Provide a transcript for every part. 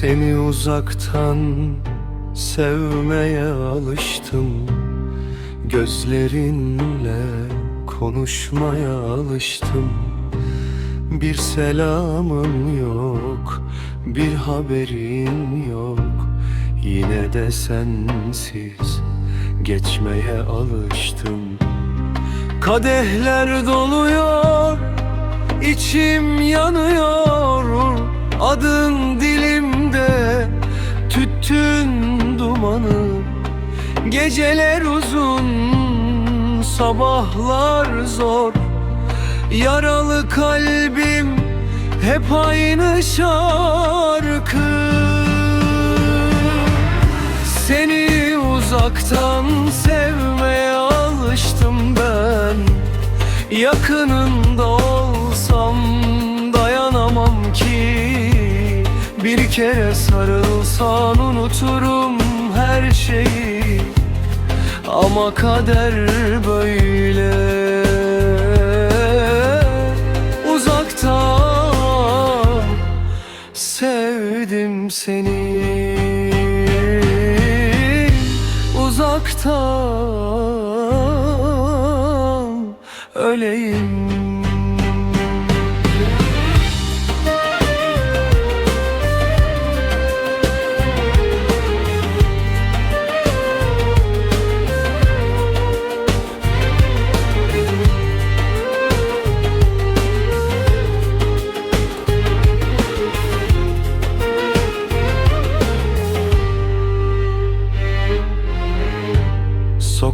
Seni uzaktan sevmeye alıştım. Gözlerinle konuşmaya alıştım. Bir selamın yok, bir haberin yok. Yine de sensiz geçmeye alıştım. Kadehler doluyor, içim yanıyor. Adın dilimde, tüttün dumanı. Geceler uzun, sabahlar zor. Yaralı kalbim hep aynı şarkı. Seni uzaktan sevmeye alıştım ben. Yakınında olsam dayanamam ki Bir kere sarılsan unuturum her şeyi. Ama kader böyle. Uzaktan sevdim seni. Uzaktan öleyim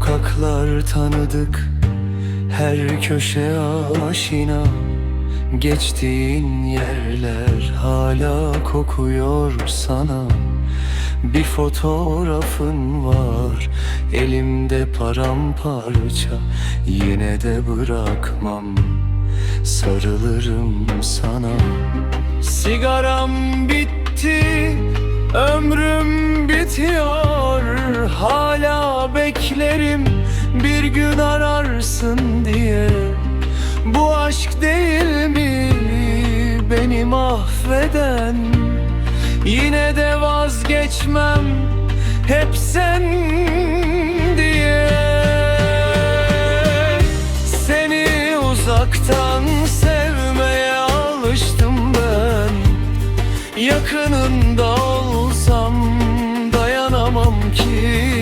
Sokaklar tanıdık. Her köşe aşina. Geçtiğin yerler hala kokuyor sana. Bir fotoğrafın var. Elimde paramparça. Yine de bırakmam. Sarılırım sana. Sigaram bitti. Ömrüm bitiyor Beklerim Bir gün ararsın diye. Bu aşk değil mi Beni mahveden? Yine de vazgeçmem Hep sen diye. Seni uzaktan sevmeye alıştım ben. Yakınında olsam dayanamam ki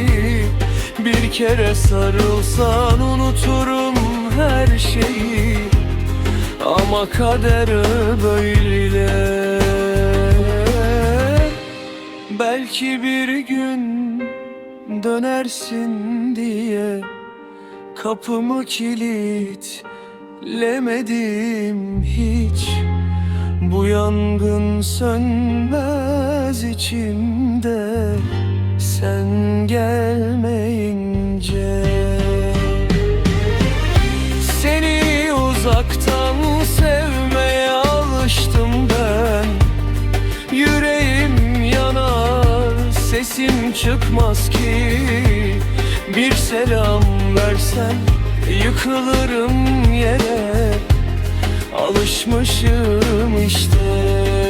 Bir kere sarılsan unuturum her şeyi. Ama kader böyle. Belki bir gün dönersin diye Kapımı kilitlemedim hiç. Bu yangın sönmez içimde Sen gelmeyince Yüreğim yanar sesim çıkmaz ki. Bir selam versen yıkılırım yere. Alışmışım işte